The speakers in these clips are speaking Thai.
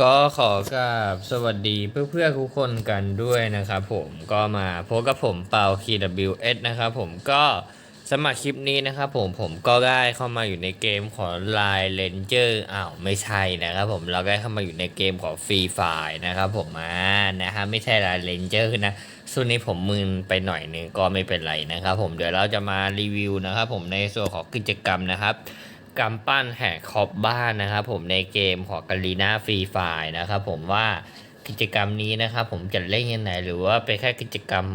ก็ขอกราบสวัสดีเพื่อนๆทุกคนกันด้วยนะครับผมก็มาพบกับผมเปา KWS นะครับผมก็สมัครคลิปนี้นะครับผมผมก็ได้เข้ามาอยู่ในเกมของ Line Ranger อ้าวไม่ใช่นะครับผมเราได้เข้ามาอยู่ในเกมของ Free Fire นะครับผมอ่านะฮะไม่ใช่ Line Ranger นะส่วนนี้ผมมึนไปหน่อยนึงก็ไม่เป็นไรนะครับผมเดี๋ยวเราจะมารีวิวนะครับผมในส่วนของกิจกรรมนะครับ กำปั้นแห่ขอบบ้านนะครับผมในเกมของกาลีนาฟรีไฟนะครับผมว่ากิจกรรมนี้นะครับผมจะเล่นยังไงหรือว่าเป็นแค่กิจกรรม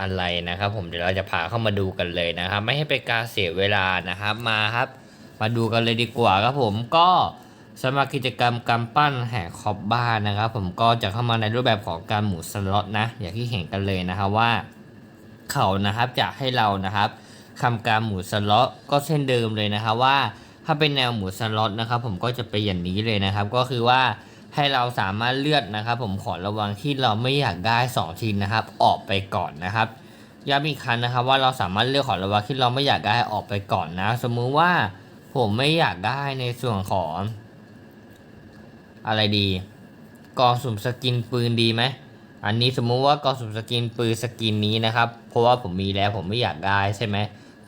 อะไรนะครับผมเดี๋ยวเราจะพาเข้ามาดูกันเลยนะครับ ไม่ให้เป็นการเสียเวลานะครับมาครับ มาดูกันเลยดีกว่าครับผมก็สำหรับกิจกรรมกำปั้นแห่ขอบบ้านนะครับ ผมก็จะเข้ามาในรูปแบบของการหมุนสล็อตนะ อย่างที่เห็นกันเลยนะครับว่า เขานะครับจะให้เรานะครับทำการหมุนสล็อตก็เช่นเดิมเลยนะครับว่า ถ้าเป็นแนวหมุนสล็อตนะครับผมก็จะเป็นอย่างนี้เลยนะครับ ก็คือว่าให้เราสามารถเลือกนะครับ ผมขอระวังที่เราไม่อยากได้2ชิ้นนะครับ ออกไปก่อนนะครับย้ำอีกครั้งนะครับ ว่าเราสามารถเลือกขอระวังที่เราไม่อยากได้ออกไปก่อนนะ สมมุติว่าผมไม่อยากได้ในส่วนของ อะไรดีกองสุ่มสกินปืนดีไหมอันนี้สมมุติว่ากองสุ่มสกินปืนสกินนี้นะครับ เพราะว่าผมมีแล้วผมไม่อยากได้ใช่ไหม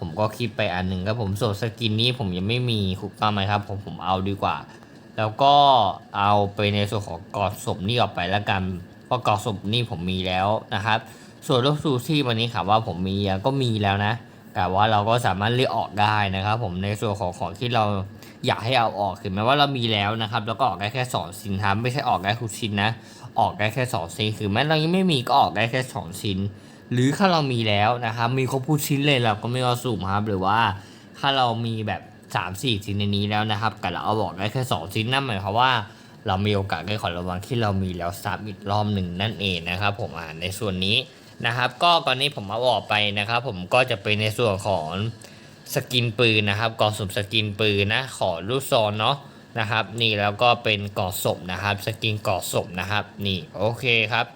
ผมก็คิดไปอันหนึ่งครับผมส่วนสกินนี้ผมยังไม่มีถูกต้องไหมครับ ผมผมเอาดีกว่า แล้วก็เอาไปในส่วนของกอดศพนี่ออกไปแล้วกันเพราะกอดศพนี่ผมมีแล้วนะครับ ส่วนลูกซูซี่วันนี้ถามว่าผมมีก็มีแล้วนะแต่ว่าเราก็สามารถเลือกออกได้นะครับ ผมในส่วนของของที่เราอยากให้เอาออกถึงแม้ว่าเรามีแล้วนะครับแล้วก็ออกได้แค่สองชิ้นครับไม่ใช่ออกได้ทุกชิ้นนะ ออกได้แค่สองชิ้นคือแม้เรายังไม่มีก็ออกได้แค่สองชิ้น หรือถ้าเรามีแล้วนะครับ มีครบทุกชิ้นเลยเราก็ไม่เอาสุ่มครับ หรือว่าถ้าเรามีแบบ3ามสี่ชิ้นในนี้แล้วนะครับแต่เราเอาออกได้แค่สองชิ้นนั่นหมายความว่าเรามีโอกาสได้ขอระวังที่เรามีแล้วซ้ำอีกรอบหนึ่งนั่นเองนะครับ ผมอ่านในส่วนนี้นะครับ ก็ตอนนี้ผมเอาออกไปนะครับ ผมก็จะเป็นในส่วนของสกินปืนนะครับกล่องสุ่มสกินปืนนะขอลูกซอนเนาะนะครับ นี่แล้วก็เป็นกล่องศพนะครับ สกินกล่องศพนะครับ นี่โอเคครับ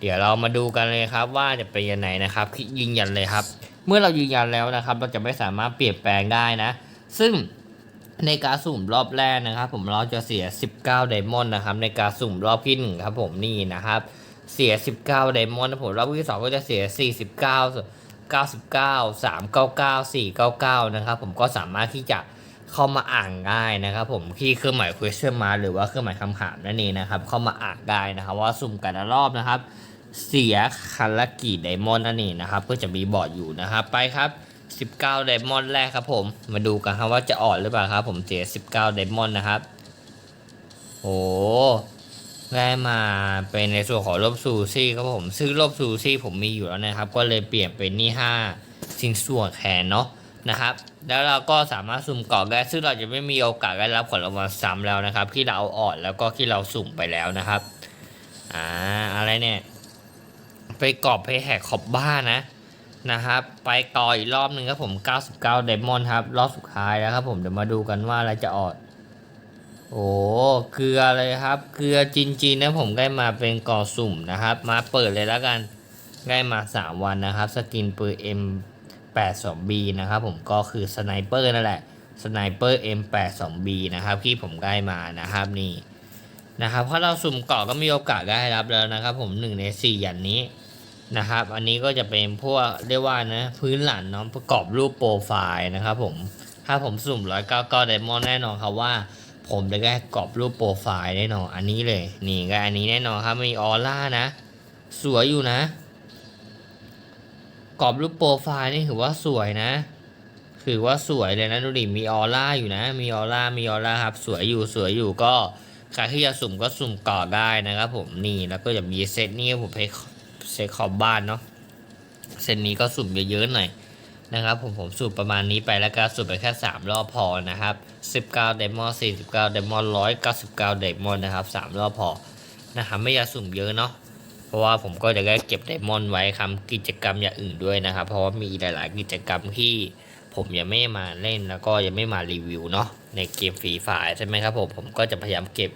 เดี๋ยวเรามาดูกันเลยครับว่าจะเป็นยังไงนะครับคลิกยืนยันเลยครับ เมื่อเรายืนยันแล้วนะครับ เราจะไม่สามารถเปลี่ยนแปลงได้นะ ซึ่งในการสุ่มรอบแรกนะครับ ผมเราจะเสีย 19ไดมอนด์นะครับในการสุ่มรอบที่หนึ่งครับผมนี่นะครับ เสีย 19ไดมอนด์นะผมรอบที่สองก็จะเสีย 49 99 399 499 นะครับผมก็สามารถที่จะ เข้ามาอ่านได้นะครับผมที่เครื่องหมาย question mark หรือว่าเครื่องหมายคำถามนั่นเองนะครับ เข้ามาอ่านได้นะครับว่าสุ่มกันละรอบนะครับ เสียคันละกี่ไดมอนด์นั่นเองนะครับ ก็จะมีบอร์ดอยู่นะครับ ไปครับ 19ไดมอนด์แรกครับผมมาดูกันครับว่าจะอ่อนหรือเปล่าครับ ผมเสีย 19ไดมอนด์นะครับโอ้ได้มาเป็นในส่วนของลบซูซี่ครับผมซึ่งลบซูซี่ผมมีอยู่แล้วนะครับ ก็เลยเปลี่ยนเป็นนี่5ชิ้นส่วนแทนเนาะ นะครับ แล้วเราก็สามารถสุ่มกรอกได้ซึ่งเราจะไม่มีโอกาสได้รับผลรางวัลซ้ำแล้วนะครับ ที่เราเอาออดแล้วก็ที่เราสุ่มไปแล้วนะครับอ่าอะไรเนี่ยไปกรอบไปแหกขอบบ้านนะนะครับ ไปต่ออีกรอบหนึ่งครับผม 99ไดมอนครับ รอบสุดท้ายแล้วครับผมเดี๋ยวมาดูกันว่าอะไรจะออด โอ้เกลือเลยครับเกลือจริงๆนะผมได้มาเป็นกอสุ่มนะครับ มาเปิดเลยแล้วกันได้มา 3 วันนะครับ สกินปืน M82B นะครับผมก็คือสไนเปอร์นั่นแหละสไนเปอร์ M82B นะครับที่ผมได้มานะครับนี่นะครับเพราะเราสุ่มเกาะก็มีโอกาสได้รับแล้วนะครับ ผมหนึ่งในสี่อย่างนี้นะครับ อันนี้ก็จะเป็นพวกเรียกว่านะพื้นหลังเนาะประกอบรูปโปรไฟล์นะครับผมถ้าผมสุ่มร้อยเก้าก้ไดมอนด์แน่นอนครับว่า ผมจะได้กรอบรูปโปรไฟล์แน่นอนอันนี้เลย นี่ก็อันนี้แน่นอนครับมีออร่านะ สวยอยู่นะ กรอบรูปโปรไฟล์นี่ถือว่าสวยนะถือว่าสวยเลยนะดูดิมีออร่าอยู่นะ มีออร่ามีออร่าครับ สวยอยู่สวยอยู่ก็ใครที่จะสุ่มก็สุ่มก่อได้นะครับผมนี่แล้วก็จะมีเซตนี้ผมให้เซตขอบบ้านเนาะเซตนี้ก็สุ่มเยอะๆหน่อยนะครับผมผมสุ่มประมาณนี้ไปแล้วก็สุ่มไปแค่ 3 รอบพอนะครับ 19 เดมอน49 เดมอน199 เดมอนนะครับ 3 รอบพอนะครับไม่อยากสุ่มเยอะเนาะ เพราะว่าผมก็จะได้เก็บไดมอนด์ไว้ทำกิจกรรมอย่างอื่นด้วยนะครับ เพราะว่ามีหลายๆ กิจกรรมที่ผมยังไม่มาเล่นแล้วก็ยังไม่มารีวิวเนาะในเกมฟรีไฟใช่ไหมครับผมผมก็จะพยายามเก็บ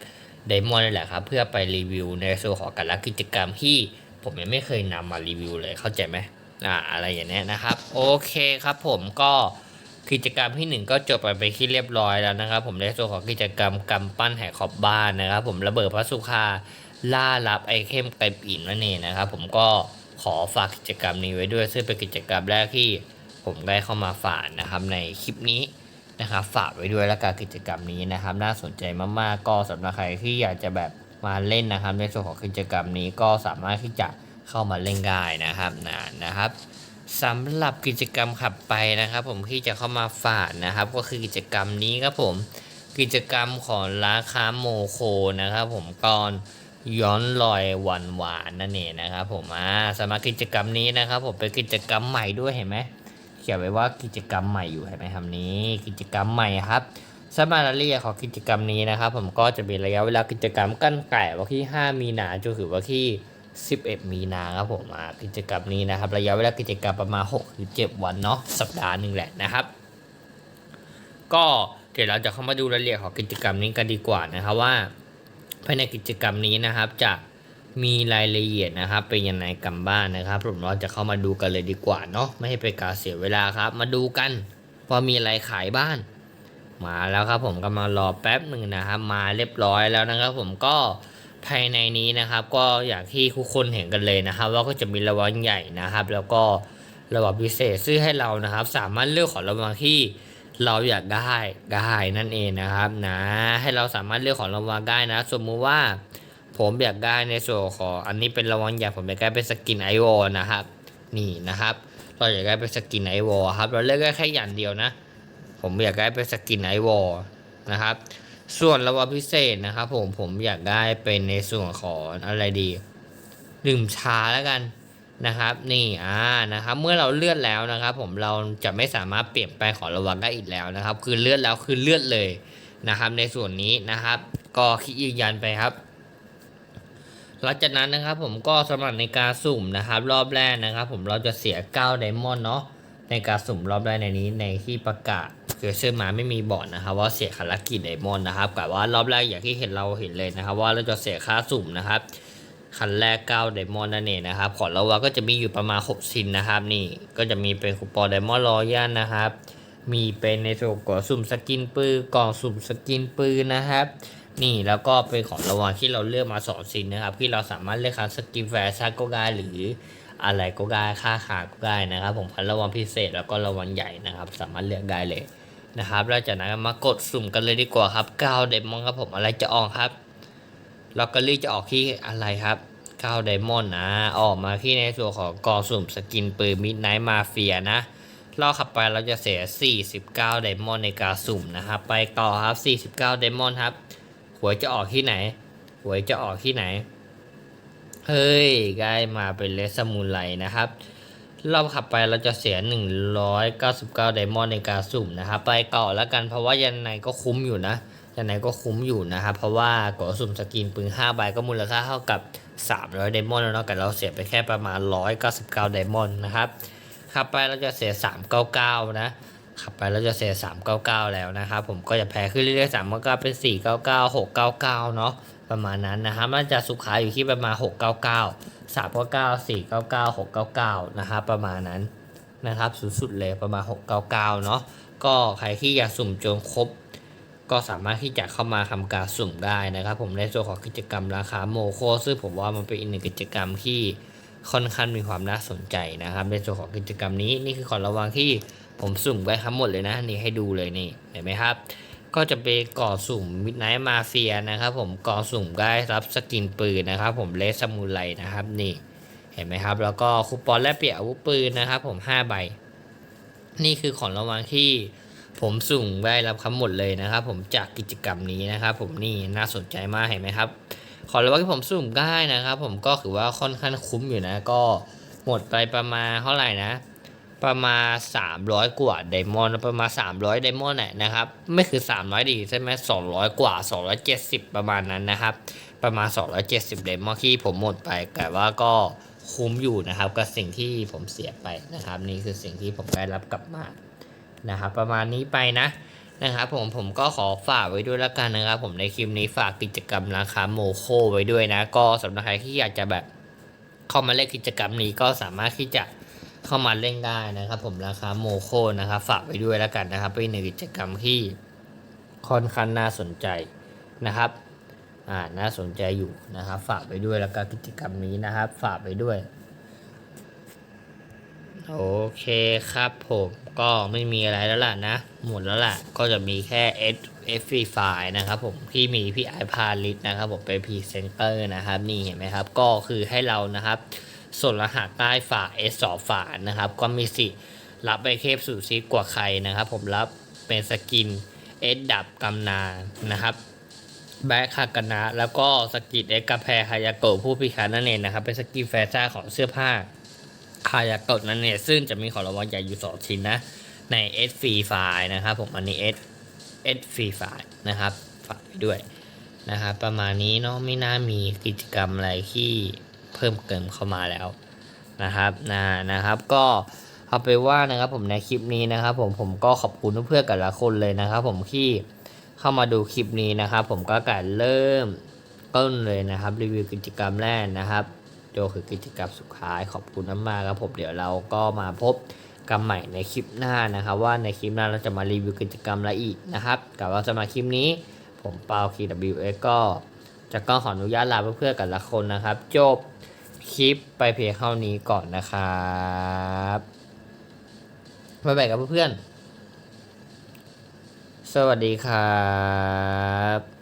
ไดมอนด์นี่แหละครับเพื่อไปรีวิวในส่วนของการละกิจกรรมที่ผมยังไม่เคยนำมารีวิวเลยเข้าใจไหมอ่าอะไรอย่างเนี้ยนะครับ โอเคครับผมก็ กิจกรรมที่หนึ่งก็จบไปไปที่เรียบร้อยแล้วนะครับ ผมในส่วนของกิจกรรมกำปั้นแห่ขอบบ้านนะครับ ผมระเบิดพระสุคาล่ารับไอเทมไกปิ่นนั่นเองนะครับ ผมก็ขอฝากกิจกรรมนี้ไว้ด้วย ซึ่งเป็นกิจกรรมแรกที่ผมได้เข้ามาฝากนะครับในคลิปนี้นะครับฝากไว้ด้วยแล้วกับกิจกรรมนี้นะครับ น่าสนใจมากๆก็สำหรับใครที่อยากจะแบบมาเล่นนะครับ ในส่วนของกิจกรรมนี้ก็สามารถที่จะเข้ามาเล่นได้นะครับนะนะครับ สำหรับกิจกรรมขับไปนะครับ ผมที่จะเข้ามาฝากนะครับ ก็คือกิจกรรมนี้ครับผม กิจกรรมของร้านค้าโมโคนะครับ ผมก่อนย้อนรอยหวานหวานนั่นเองนะครับ ผมอ่าสำหรับกิจกรรมนี้นะครับ ผมเป็นกิจกรรมใหม่ด้วยเห็นไหมเขียนไว้ว่ากิจกรรมใหม่อยู่เห็นไหมครับนี้กิจกรรมใหม่ครับสำหรับรายละเอียดของกิจกรรมนี้นะครับ ผมก็จะมีระยะเวลากิจกรรมกั้นไก่วันที่ 5 มีนาจนถึงวันที่ 11 มีนาครับผมกิจกรรมนี้นะครับ ระยะเวลากิจกรรมประมาณ6หรือ7วันเนาะสัปดาห์หนึ่งแหละนะครับ ก็เดี๋ยวเราจะเข้ามาดูรายละเอียดของกิจกรรมนี้กันดีกว่านะครับว่าภายในกิจกรรมนี้นะครับจะมีรายละเอียดนะครับเป็นยังไงกันบ้างนะครับผมเราจะเข้ามาดูกันเลยดีกว่าเนาะไม่ให้เป็นการเสียเวลาครับ มาดูกันว่ามีอะไรขายบ้างมาแล้วครับผมกำลังรอแป๊บหนึ่งนะครับ มาเรียบร้อยแล้วนะครับ ผมก็ ภายในนี้นะครับ ก็อย่างที่ทุกคนเห็นกันเลยนะครับ ว่าก็จะมีรางวัลใหญ่นะครับ แล้วก็รางวัลพิเศษซึ่งให้เรานะครับ สามารถเลือกของรางวัลที่เราอยากได้ได้นั่นเองนะครับนะให้เราสามารถเลือกของรางวัลได้นะ สมมุติว่าผมอยากได้ในส่วนของอันนี้เป็นรางวัลใหญ่ผมอยากได้เป็นสกินไอวอลนะครับ นี่นะครับ เราอยากได้เป็นสกินไอวอลครับ เราเลือกได้แค่อย่างเดียวนะ ผมอยากได้เป็นสกินไอวอลนะครับ ส่วนรางวัลพิเศษนะครับผมผมอยากได้เป็นในส่วนของอะไรดีดื่มชาแล้วกันนะครับ นี่อ่านะครับ เมื่อเราเลือนแล้วนะครับ ผมเราจะไม่สามารถเปลี่ยนแปลงของรางวัลได้อีกแล้วนะครับ คือเลือนแล้วคือเลือนเลยนะครับ ในส่วนนี้นะครับ ก็คลิกยืนยันไปครับหลังจากนั้นนะครับผมก็สำหรับในการสุ่มนะครับ รอบแรกนะครับ ผมเราจะเสีย9ไดมอนด์เนาะ ในการสุ่มรอบแรกในนี้ในที่ประกาศคือเชื่อมาไม่มีบอกนะครับ ว่าเสียคารากิไดมอนนะครับกับว่ารอบแรกอย่างที่เห็นเราเห็นเลยนะครับ ว่าเราจะเสียค่าสุ่มนะครับคันแรก9ไดมอนด์นั่นเองนะครับของเราว่าก็จะมีอยู่ประมาณ6ชิ้นนะครับ นี่ก็จะมีเป็นคูปองไดมอนด์รอยันนะครับ มีเป็นในส่วนของกลสุ่มสกินปืนกล่องสุ่มสกินปืนนะครับ นี่แล้วก็เป็นของรางวัลที่เราเลือกมาสองชิ้นนะครับ ที่เราสามารถเลือกคัสกินแฟชั่นก็ได้หรือ อะไรก็ได้ค่าขาก็ได้นะครับ ผมพันรางวัลพิเศษแล้วก็รางวัลใหญ่นะครับ สามารถเลือกได้เลยนะครับแล้วจากนั้นมากดสุ่มกันเลยดีกว่าครับ9ไดมอนด์ครับผมอะไรจะออกครับล็อกเกอรี่จะออกที่อะไรครับ9ไดมอนด์นะออกมาที่ในส่วนของกองสุ่มสกินปืนมิดไนท์มาเฟียนะเราขับไปเราจะเสีย 49ไดมอนด์ในการสุ่มนะครับไปต่อครับ 49ไดมอนด์ครับหวยจะออกที่ไหนหวยจะออกที่ไหน เฮ้ยใกล้มาเป็นเลสมูลไลนะครับเราขับไปเราจะเสีย 199 ไดมอนด์ในการสุ่มนะครับ ไปต่อแล้วกันเพราะว่ายันไหนก็คุ้มอยู่นะ ยันไหนก็คุ้มอยู่นะครับ เพราะว่ากดสุ่มสกินปืน5ใบก็มูลค่าเท่ากับ 300 ไดมอนด์แล้วเนาะแต่เราเสียไปแค่ประมาณ 199 ไดมอนด์นะครับ ขับไปเราจะเสีย 399 นะขับไปเราจะเสีย399 แล้วนะครับผมก็จะแพ้ขึ้นเรื่อยๆ399เป็น 499 699 เนาะ ประมาณนั้นนะครับมันจะสุขาอยู่ที่ประมาณ 699 399 499 699นะครับประมาณนั้นนะครับสุดๆเลยประมาณ 699 เนาะก็ใครที่อยากสุ่มจนครบ ก็สามารถที่จะเข้ามาทำการสุ่มได้นะครับ ผมในส่วนของกิจกรรมราคาโมโคซึ่งผมว่ามันเป็นอีกหนึ่งกิจกรรมที่ค่อนข้างมีความน่าสนใจนะครับ ในส่วนของกิจกรรมนี้นี่คือของระวังที่ผมสุ่มไว้ทั้งหมดเลยนะนี่ให้ดูเลยนี่เห็นไหมครับ ก็จะเป็นก่อสุ่มมิดไนท์มาเฟียนะครับผมก่อสุ่มได้รับสกินปืนนะครับ ผมเลสซมูไลนะครับนี่เห็นไหมครับ แล้วก็คูปองแลกเปลี่ยนอาวุธปืนนะครับ ผม5ใบ นี่คือของรางวัลที่ผมสุ่มได้รับทั้งหมดเลยนะครับ ผมจากกิจกรรมนี้นะครับ ผมนี่น่าสนใจมากเห็นไหมครับ ของรางวัลที่ผมสุ่มได้นะครับ ผมก็ถือว่าค่อนข้างคุ้มอยู่นะ ก็หมดไปประมาณเท่าไหร่นะ ประมาณ 300 กว่าไดมอนด์ประมาณ 300ไดมอนด์น่ะนะครับ ไม่คือ 300 ดีใช่ไหม200 กว่า 270 ประมาณนั้นนะครับ ประมาณ 270ไดมอนด์ที่ผมหมดไปแต่ว่าก็คุ้มอยู่นะครับกับสิ่งที่ผมเสียไปนะครับ นี่คือสิ่งที่ผมได้รับกลับมานะครับ ประมาณนี้ไปนะนะครับผมผมก็ขอฝากไว้ด้วยละกันนะครับ ผมในคลิปนี้ฝากกิจกรรมราคาโมโคไว้ด้วยนะ ก็สำหรับใครที่อยากจะแบบเข้ามาเล่นกิจกรรมนี้ก็สามารถที่จะ เข้ามาเล่นได้นะครับ ผมราคาโมโคนะครับฝากไปด้วยแล้วกันนะครับเป็นหนึ่งกิจกรรมที่ค่อนข้างน่าสนใจนะครับอ่าน่าสนใจอยู่นะครับ ฝากไปด้วยแล้วก็กิจกรรมนี้นะครับ ฝากไปด้วย โอเคครับผมก็ไม่มีอะไรแล้วล่ะนะ หมดแล้วล่ะ ก็จะมีแค่ S F F i นะครับผมที่มีพี่ไอพาลิตนะครับผมเป็นพรีเซนเตอร์นะครับ นี่เห็นไหมครับ ก็คือให้เรานะครับ ส่วนรหัสใต้ฝา S สองฝานะครับ ก็มีสิรับไปเคปสูซิกกว่าใครนะครับ ผมรับเป็นสกิน S ดับกำนานะครับแบ็คคากานะแล้วก็สกินเอ็กกาแพฮายาโกะผู้พิการนั่นเองนะครับ เป็นสกินแฟชั่นของเสื้อผ้าฮายาโกะนั่นเองซึ่งจะมีของรางวัลใหญ่อยู่2ชิ้นนะ ใน S Free File นะครับ ผมอันนี้ S S Free File นะครับฝากไปด้วยนะครับ ประมาณนี้เนาะไม่น่ามีกิจกรรมอะไรที่ เพิ่มเติมเข้ามาแล้วนะครับนะนะครับ ก็เอาไปว่านะครับผมในคลิปนี้นะครับ ผมผมก็ขอบคุณเพื่อนๆกันละคนเลยนะครับ ผมที่เข้ามาดูคลิปนี้นะครับ ผมก็การเริ่มต้นเลยนะครับ รีวิวกิจกรรมแรกนะครับโดคือกิจกรรมสุดท้ายขอบคุณมากๆครับผมเดี๋ยวเราก็มาพบกันใหม่ในคลิปหน้านะครับ ว่าในคลิปหน้าเราจะมารีวิวกิจกรรมอะไรอีกนะครับกับว่าจะมาคลิปนี้ ผมเปา KWS ก็จะก็ขออนุญาตลาเพื่อนๆกันละคนนะครับ จบ คลิปไปเพียงเท่านี้ก่อนนะครับบ๊ายบายกับเพื่อนๆ สวัสดีครับ